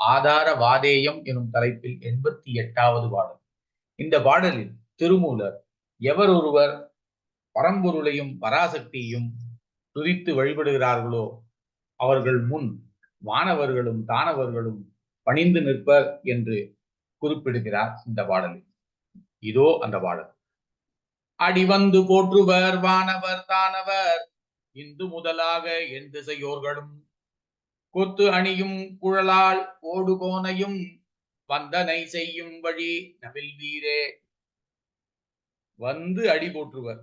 ஆதார வாதேயம் எனும் தலைப்பில் எண்பத்தி எட்டாவது பாடல். இந்த பாடலில் திருமூலர் எவர் ஒருவர் பரம்பொருளையும் பராசக்தியையும் துதித்து வழிபடுகிறார்களோ அவர்கள் முன் வானவர்களும் தானவர்களும் பணிந்து நிற்பர் என்று குறிப்பிடுகிறார் இந்த பாடலில். இதோ அந்த பாடல். அடிவந்து போற்றுவர் வானவர் தானவர் இந்து முதலாக என் திசையோர்களும் கொத்து அணியும் குழலால் ஓடுகோனையும் வந்தனை செய்யும் வழி நவில் வீரே. வந்து அடி போற்றுவர்.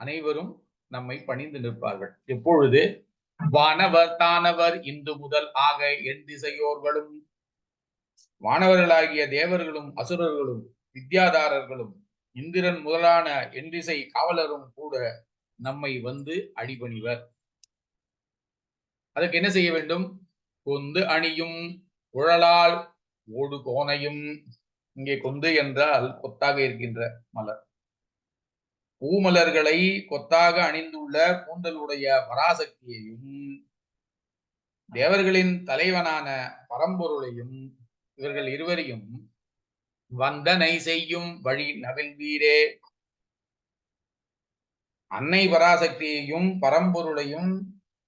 அனைவரும் நம்மை பணிந்து நிற்பார்கள். எப்பொழுது? வானவர் தானவர் இந்து முதல் ஆக என் திசையோர்களும் வானவர்களாகிய தேவர்களும் அசுரர்களும் வித்யாதாரர்களும் இந்திரன் முதலான எண்டிசை காவலரும் கூட நம்மை வந்து அடிபணிவர். அதுக்கு என்ன செய்ய வேண்டும்? கொந்து அணியும். உழலால் ஓடு கோனையும் இங்கே கொந்து என்றால் கொத்தாக இருக்கின்ற மலர். பூமலர்களை கொத்தாக அணிந்துள்ள கூந்தலுடைய பராசக்தியையும் தேவர்களின் தலைவனான பரம்பொருளையும் இவர்கள் இருவரையும் வந்தனை செய்யும் வழி நவில்வீரே அன்னை பராசக்தியையும் பரம்பொருளையும்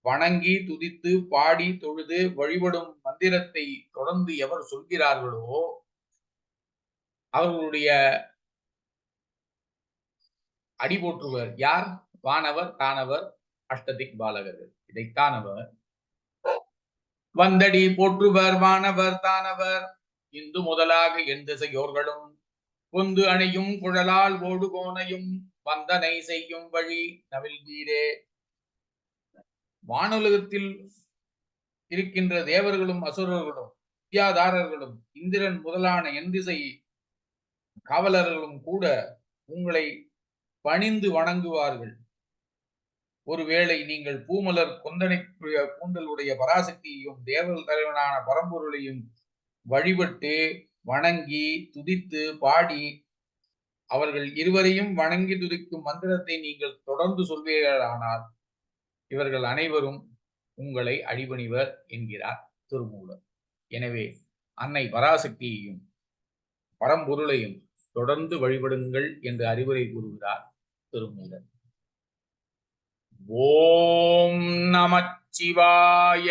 வணங்கி துதித்து பாடி தொழுது வழிபடும் மந்திரத்தை தொடர்ந்து எவர் சொல்கிறார்களோ அவர்களுடைய அடி போற்றுவர் யார்? வானவர் தானவர் அஷ்டதிக் பாலகர்கள். இதைத்தான் அவர் வந்தடி போற்றுவர் வானவர் தானவர். இந்து முதலாக என் திசையோர்களும் பொந்து அணையும் குழலால் ஓடுகோனையும் வந்தனை செய்யும் வழி நவில் வீரே வானுலகத்தில் இருக்கின்ற தேவர்களும் அசுரர்களும் வித்யாதாரர்களும் இந்திரன் முதலான எந்திசை காவலர்களும் கூட உங்களை பணிந்து வணங்குவார்கள். ஒருவேளை நீங்கள் பூமலர் கொந்தனை கூந்தலுடைய பராசக்தியையும் தேவர்கள் தலைவனான பரம்பொருளையும் வழிபட்டு வணங்கி துதித்து பாடி அவர்கள் இருவரையும் வணங்கி துதிக்கும் மந்திரத்தை நீங்கள் தொடர்ந்து சொல்வீர்களானால் இவர்கள் அனைவரும் உங்களை அடிபணிவர் என்கிறார் திருமூலர். எனவே அன்னை பராசக்தியையும் பரம்பொருளையும் தொடர்ந்து வழிபடுங்கள் என்று அறிவுரை கூறுகிறார் திருமூலர். ஓம் நமச்சிவாய